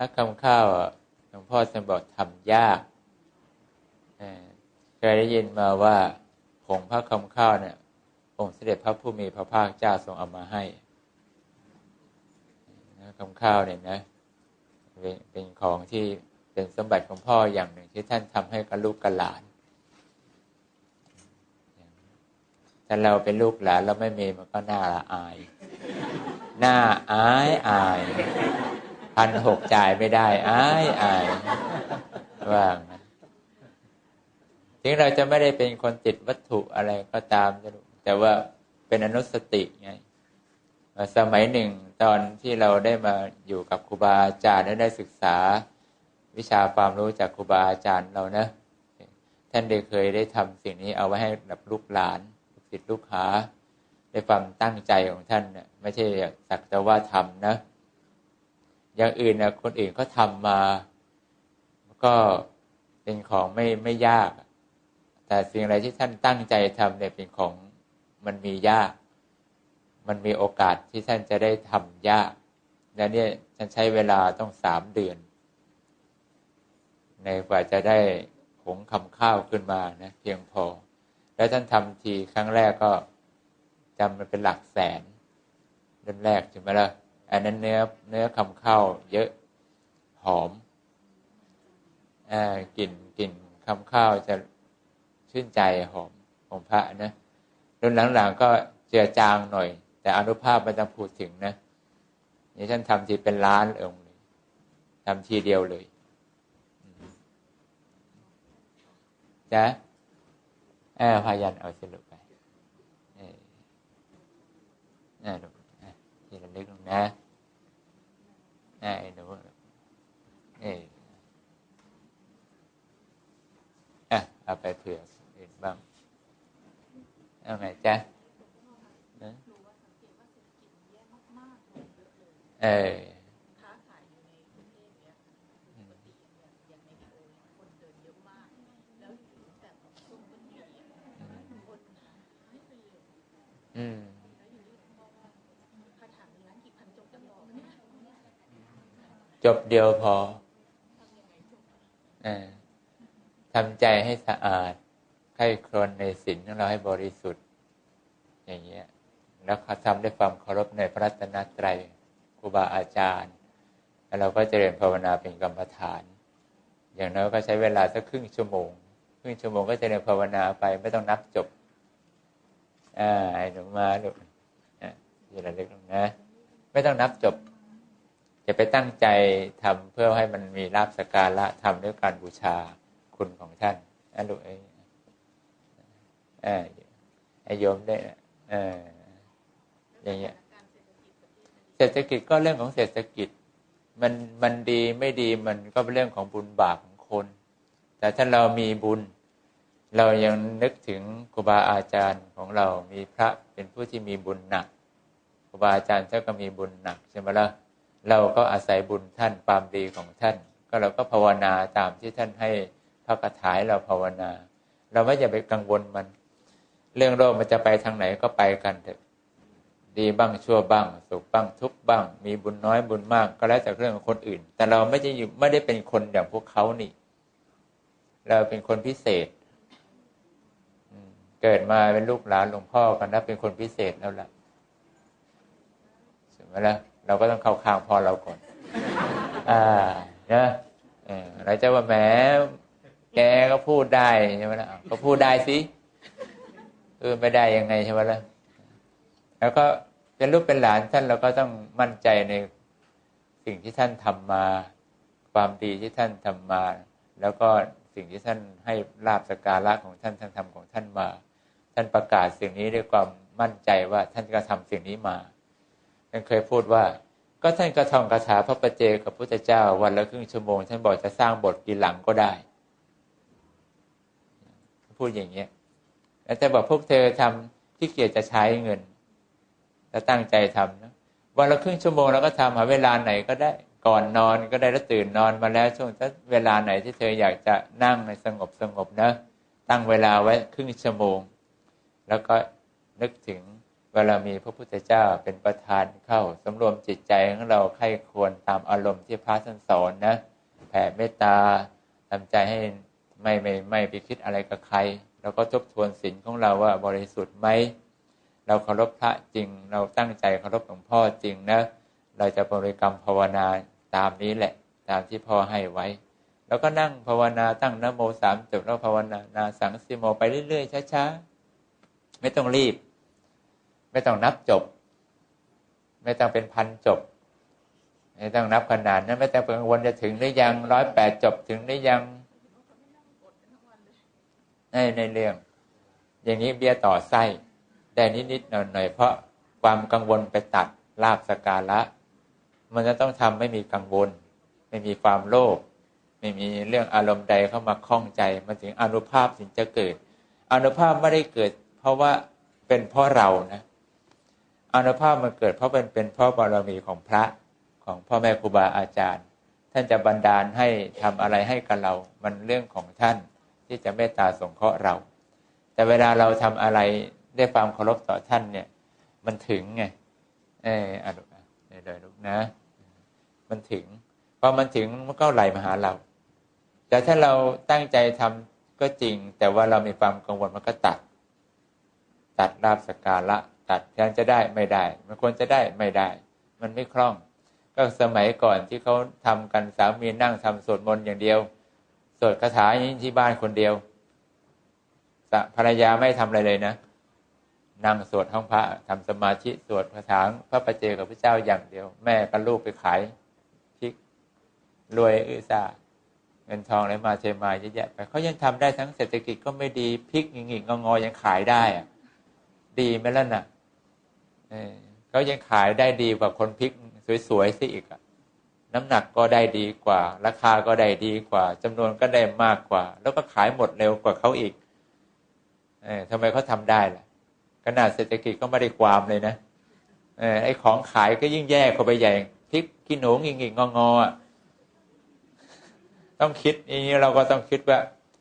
ถ้าคำข้าวหลวงพ่อท่านบอกทำยากเคยได้ยินมาว่าผงพระคำข้าวเนี่ยองค์เสด็จพระผู้มีพระภาคเจ้าทรงเอามาให้คำข้าวเนี่ยนะเป็นของที่เป็นสมบัติของพ่ออย่างหนึ่งที่ท่านทำให้กับลูกกับหลานถ้าเราเป็นลูกหลานเราไม่มีมันก็น่าละอายหน้าอายอาย พันหกจ่ายไม่ได้ อายอายว่าถึงเราจะไม่ได้เป็นคนติดวัตถุอะไรก็ตามแต่ว่าเป็นอนุสติไงสมัยหนึ่งตอนที่เราได้มาอยู่กับครูบาอาจารย์และได้ศึกษา วิชาความรู้จากครูบาอาจารย์เรานะ ท่านได้เคยได้ทำสิ่งนี้เอาไว้ให้กับลูกหลานลูกศิษย์ลูกหาในความตั้งใจของท่านเนี่ยไม่ใช่สักแต่ว่าทำนะ อย่างอื่นนะคนอื่นก็ทำมาก็เป็นของไม่ไม่ยาก แต่สิ่งอะไรที่ท่านตั้งใจทำเนี่ยเป็นของมันมียาก มันมีโอกาสที่ท่านจะได้ทำยากและเนี่ยฉันใช้เวลาต้องสามเดือน ในกว่าจะได้ผงคำข้าวขึ้นมานะเพียงพอ แล้วท่านทำทีครั้งแรกก็จำมันเป็นหลักแสนเริ่มแรกใช่ไหมล่ะ อันนั้นเนื้อเนื้อคำเข้าเยอะหอมอ่ากลิ่นกลิ่นคำข้าวจะชื่นใจหอมของพระนะรุ่นหลังๆก็เจือจางหน่อย แต่อนุภาพมันต้องพูดถึงนะนี่ท่านทำทีเป็นล้านองค์เลยทำทีเดียวเลยจ้ะแอบพายันเอาสรุปนะลูกที่ระ ลึกลงนะนะไอ้หนูเอออะเอาไปเผื่อเห็นบ้างเอาไงจ๊ะเอออืมจ บเดียวพอทำใจให้สะอาดใคร่ครวญในศีลของเราให้บริสุทธิ์ อย่างเงี้ย แล้วทำด้วยความเคารพในพระรัตนตรัยครูบาอาจารย์ แล้วเราก็เจริญภาวนาเป็นกรรมฐาน อย่างน้อยก็ใช้เวลาสักครึ่งชั่วโมง ครึ่งชั่วโมงก็เจริญภาวนาไปไม่ต้องนับจบอ่าไอ้หนูมาลูกอะอย่าระลึกนะ ไม่ต้องนับจบ จะไปตั้งใจทำเพื่อให้มันมีลาบสการะทำด้วยการบูชาคุณของท่านอันลูกไอ้ไอ้โยมได้เอออย่างเงี้ยเศรษฐกิจก็เรื่องของเศรษฐกิจ มันมันดีไม่ดีมันก็เป็นเรื่องของบุญบาปของคน แต่ถ้าเรามีบุญ เรายังนึกถึงครูบาอาจารย์ของเรามีพระเป็นผู้ที่มีบุญหนักครูบาอาจารย์เจ้าก็มีบุญหนักใช่ไหมล่ะ เราก็อาศัยบุญท่านความดีของท่าน ก็เราก็ภาวนาตามที่ท่านให้พระคาถาเราภาวนา เราไม่อย่าไปกังวลมัน เรื่องโลกมันจะไปทางไหนก็ไปกันเถอะดีบ้างชั่วบ้าง สุขบ้างทุกบ้าง มีบุญน้อยบุญมากก็แล้วจากเรื่องของคนอื่น แต่เราไม่ได้อยู่ไม่ได้เป็นคนอย่างพวกเขานี่ เราเป็นคนพิเศษเกิดมาเป็นลูกหลานหลวงพ่อกันนะเป็นคนพิเศษแล้วล่ะใช่ไหมล่ะ เราก็ต้องเข้าข้างพ่อเราก่อน อ่านะเราจะว่าแหมแกก็พูดได้ใช่ไหมล่ะก็พูดได้สิเออไม่ได้ยังไงใช่ไหมล่ะแล้วก็เป็นลูกเป็นหลานท่านเราก็ต้องมั่นใจในสิ่งที่ท่านทำมา ความดีที่ท่านทำมา แล้วก็สิ่งที่ท่านให้ลาบสการะของท่านท่านทำของท่านมา ท่านประกาศสิ่งนี้ด้วยความมั่นใจว่าท่านก็ทำสิ่งนี้มา ท่านเคยพูดว่า ก็ท่านกระทองคาถาพระประเจกับพุทธเจ้า วันละครึ่งชั่วโมง ท่านบอกจะสร้างบทกีหลังก็ได้ พูดอย่างเงี้ยแล้วแต่บอกพวกเธอทำที่เกียจจะใช้เงินแล้วตั้งใจทำนะวันละครึ่งชั่วโมงแล้วก็ทำหาเวลาไหนก็ได้ก่อนนอนก็ได้แล้วตื่นนอนมาแล้วช่วงถ้าเวลาไหนที่เธออยากจะนั่งในสงบสงบนะ ตั้งเวลาไว้ครึ่งชั่วโมง แล้วก็นึกถึง เวลามีพระพุทธเจ้าเป็นประธานเข้าสำรวมจิตใจของเราใครควรตามอารมณ์ที่พระท่านสอนนะแผ่เมตตาทำใจให้ไม่ไม่ไม่ไปคิดอะไรกับใคร แล้วก็ทบทวนศีลของเราว่าบริสุทธิ์ไหมเราเคารพพระจริง เราตั้งใจเคารพหลวงพ่อจริงนะเราจะบริกรรมภาวนาตามนี้แหละ ตามที่พ่อให้ไว้ แล้วก็นั่งภาวนาตั้งนโมสามจบแล้วภาวนานาสังสิโมไปเรื่อยๆช้าๆไม่ต้องรีบ ไม่ต้องนับจบ ไม่ต้องเป็นพันจบ ไม่ต้องนับขนาดนั้นไม่ต้องกังวลจะถึงหรือยังร้อยแปดจบถึงหรือยังในในเรื่อง อย่างนี้เบียต่อไส้ได้นิดๆหน่อยๆเพราะความกังวลไปตัดลาบสการะ มันจะต้องทำไม่มีกังวล ไม่มีความโลภไม่มีเรื่องอารมณ์ใดเข้ามาคล้องใจ มันถึงอนุภาพถึงจะเกิด อนุภาพไม่ได้เกิด เพราะว่าเป็นเพราะเรานะ อนุภาพมันเกิดเพราะเป็นเป็นเพราะบารมีของพระของพ่อแม่ครูบาอาจารย์ ท่านจะบันดาลให้ทำอะไรให้กับเรา มันเรื่องของท่านที่จะเมตตาสงเคราะห์เรา แต่เวลาเราทำอะไรได้ความเคารพต่อท่านเนี่ย มันถึงไงเอออะลูกนะเดี๋ยวลูกนะ มันถึงพอมันถึงมันก็ไหลมาหาเรา แต่ถ้าเราตั้งใจทำก็จริง แต่ว่าเรามีความกังวลมันก็ตัด ตัดลาบสการะ ตัดแทนจะได้ไม่ได้ มันควรจะได้ไม่ได้ มันไม่คล่อง ก็สมัยก่อนที่เขาทำกันสามีนั่งทำสวดมนต์อย่างเดียวสวดคาถาอย่างนี้ที่บ้านคนเดียวภรรยาไม่ทำอะไรเลยนะนั่งสวดห้องพระทำสมาธิสวดคาถาพระประเจกับพระเจ้าอย่างเดียว แม่กับลูกไปขายพริกรวยอื้อซ่าเงินทองอะไรมาเทมาเยอะแยะไปเขายังทำได้ทั้งเศรษฐกิจก็ไม่ดีพริกหงิกงอยังขายได้อะดีไหมล่ะน่ะ ขายังขายได้ดีกว่าคนพริกสวยๆสิอีกน้ำหนักก็ได้ดีกว่า ราคาก็ได้ดีกว่าจำนวนก็ได้มากกว่า แล้วก็ขายหมดเร็วกว่าเขาอีกอทำไมเขาทาได้ล่ะขนาดเศรษฐกิจก็ไม่ได้ความเลยนะไอ้ของขายก็ยิ่งแย่เข้าไปใหญ่พริกขี้หนูงิงงงอต้องคิดอย่างนี้เราก็ต้องคิดว่า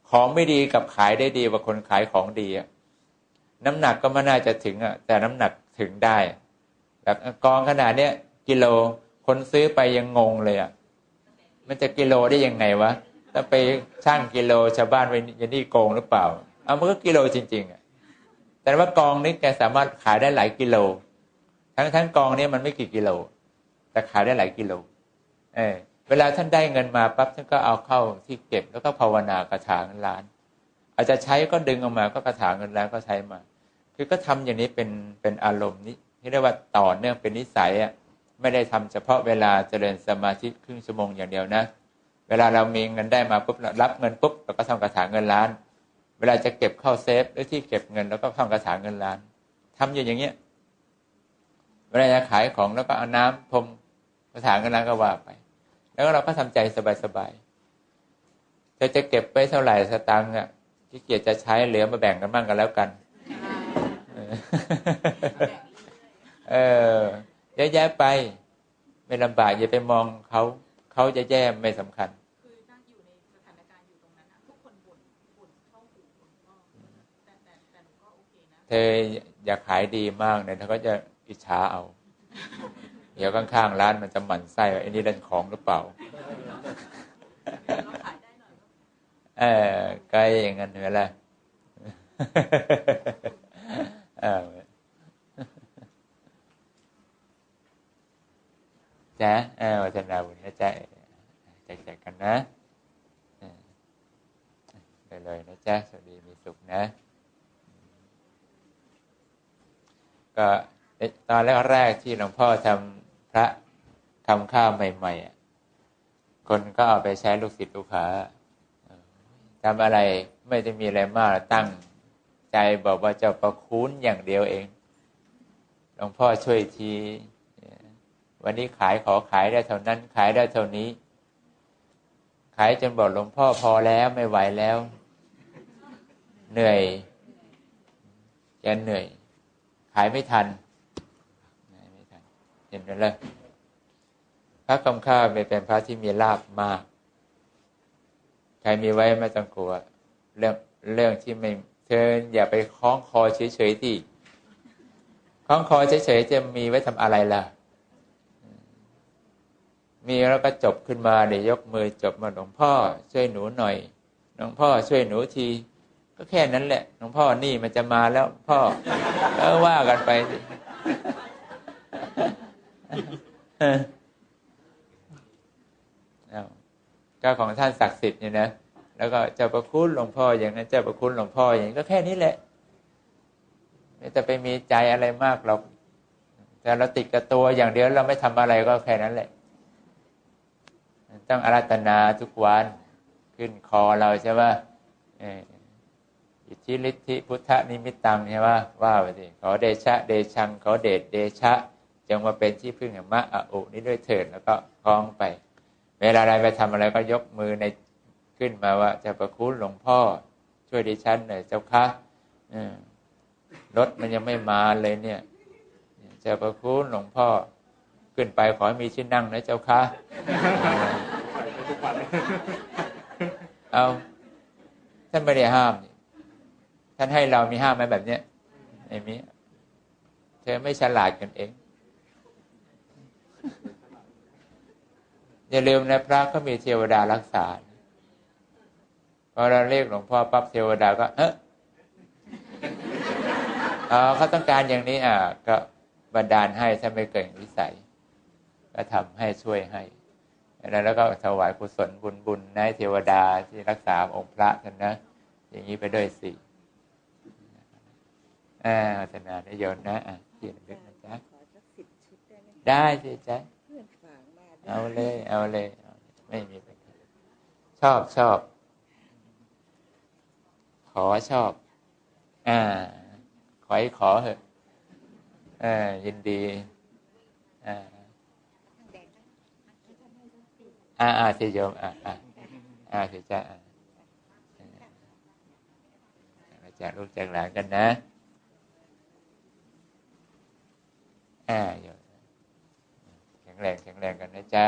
ของไม่ดีกับขายได้ดีกว่าคนขายของดีอะน้ำหนักก็ไม่น่าจะถึงอะแต่น้ำหนัก ถึงได้ แบบกองขนาดเนี้ยกิโลคนซื้อไปยังงงเลยอะมันจะกิโลได้ยังไงวะถ้าไปช่างกิโลชาวบ้านไปยันนี่โกงหรือเปล่าเอามันก็กิโลจริง ๆอะแต่ว่ากองนี้แกสามารถขายได้หลายกิโล ทั้งทั้งกองนี้มันไม่กี่กิโล แต่ขายได้หลายกิโล เออเวลาท่านได้เงินมาปั๊บท่านก็เอาเข้าที่เก็บแล้วก็ภาวนากระถางเงินล้าน อาจจะใช้ก็ดึงออกมาก็กระถางเงินล้านก็ใช้มา คือก็ทำอย่างนี้เป็นเป็นอารมณ์นี้ที่เรียกว่าต่อเนื่องเป็นนิสัยอะไม่ได้ทำเฉพาะเวลาเจริญสมาธิครึ่งชั่วโมงอย่างเดียวนะ เวลาเรามีเงินได้มาปุ๊บรับเงินปุ๊บเราก็ทำกระถางเงินล้าน เวลาจะเก็บเข้าเซฟหรือที่เก็บเงินแล้วก็ทำกระถางเงินล้านทำอย่างอย่างเงี้ยเวลาจะขายของแล้วก็เอาน้ำพรมกระถางเงินล้านก็ว่าไป แล้วเราก็ทำใจสบายๆจะจะเก็บไปเท่าไหร่สตังค์อะที่เกียรจะใช้เหลือมาแบ่งกันบ้างกันแล้วกัน เออแย่ๆไป ไม่ลำบากอย่าไปมองเขาเขาจะแย่ไม่สำคัญคือนั่งอยู่ในสถานการณ์อยู่ตรงนั้นทุกคนบ่นบ่นเข้าหูบ่นก็แต่แต่แต่หนูก็โอเคนะเธออยากขายดีมากเนี่ยเธอก็จะอิจฉาเอา เดี๋ยวข้างๆร้านมันจะหมั่นไส้ว่าไอ้นี่เล่นของหรือเปล่าเออใกล้อย่างนั้นเหรอล่ะเออจ๊ะเออ วัฒนาบุญนะจ๊ะแจกกันนะไปเลยนะจ๊ะสวัสดีมีสุขนะ ก็ตอนแรกๆที่หลวงพ่อทำพระทำข้าวใหม่ๆคนก็เอาไปใช้ลูกศิษย์ลูกหาทำอะไรไม่จะมีอะไรมากตั้งใจบอกว่าจะประคุณอย่างเดียวเองหลวงพ่อช่วยที วันนี้ขายขอขายได้เท่านั้นขายได้เท่านี้ ขายจนบอกหลวงพ่อพอแล้วไม่ไหวแล้ว เหนื่อยจะเหนื่อย ขายไม่ทันไม่ทัน เห็นไหมล่ะพระคำข้าเป็นพระที่มีลาบมาก ใครมีไว้ไม่ต้องกลัว เรื่องเรื่องที่ไม่เธออย่าไปคล้องคอเฉยๆที่คล้องคอเฉยๆจะมีไว้ทำอะไรล่ะ มีแล้วก็จบขึ้นมาเดี๋ยวยกมือจบมาหลวงพ่อช่วยหนูหน่อยหลวงพ่อช่วยหนูที ก็แค่นั้นแหละหลวงพ่อนี่มันจะมาแล้วพ่อก็ว่ากันไปสิเอาก็ของท่านศักดิ์สิทธิ์เนี่ยนะแล้วก็เจ้าประคุณหลวงพ่ออย่างนั้นเจ้าประคุณหลวงพ่ออย่างนี้ก็แค่นี้แหละ ไม่จะไปมีใจอะไรมากหรอกแต่เราติดกับตัวอย่างเดียวเราไม่ทำอะไรก็แค่นั้นแหละ ต้องอารัตนาทุกวันขึ้นคอเราใช่ไหมอิทธิฤทธิพุทธนิมิตตังใช่ไหมว่าไปสิขอเดชะเดชังขอเดชเดชะจงมาเป็นที่พึ่งแห่งมะอะอุนี้ด้วยเถิดแล้วก็คล้องไป เวลาใดไปทำอะไรก็ยกมือในขึ้นมาว่าเจะประคุณหลวงพ่อ ช่วยดิฉันหน่อยเจ้าค่ะรถมันยังไม่มาเลยเนี่ยเจะประคุณหลวงพ่อ ขึ้นไปขอให้มีที่นั่งนะเจ้าค่ะเอาท่านไม่ได้ห้ามนี่ท่านให้เรามีห้ามไหมแบบเนี้ยไม่มีเธอไม่ฉลาดกันเองอย่าลืมนะพระก็มีเทวดารักษาพอเราเรียกหลวงพ่อปั๊บเทวดาก็ เอออ๋อเขาต้องการอย่างนี้อะก็บันดาลให้ถ้าไม่เกินวิสัย ก็ทำให้ช่วยให้แล้วก็ถวายกุศลบุญบุญในเทวดาที่รักษาองค์พระกันนะ อย่างนี้ไปด้วยสิอ่าพัฒนาได้โยนนะอะที่ระลึกนะจ๊ะขอสักสิบชุดได้ไหมคะได้สิจ๊ะเพื่อนฝากมาด้วยเอาเลยเอาเลย เอาเลย ไม่มีปัญหาชอบชอบ ขอชอบ อ่า ขอให้ขอเหอะอ่ายินดี อ่า อ่าอ่าสิโยมอ่าอ่าอ่าสิจ้าอาอ่าจากลูกจากหลานกันนะอ่าโยมแข็งแรงแข็งแรงกันนะจ๊ะ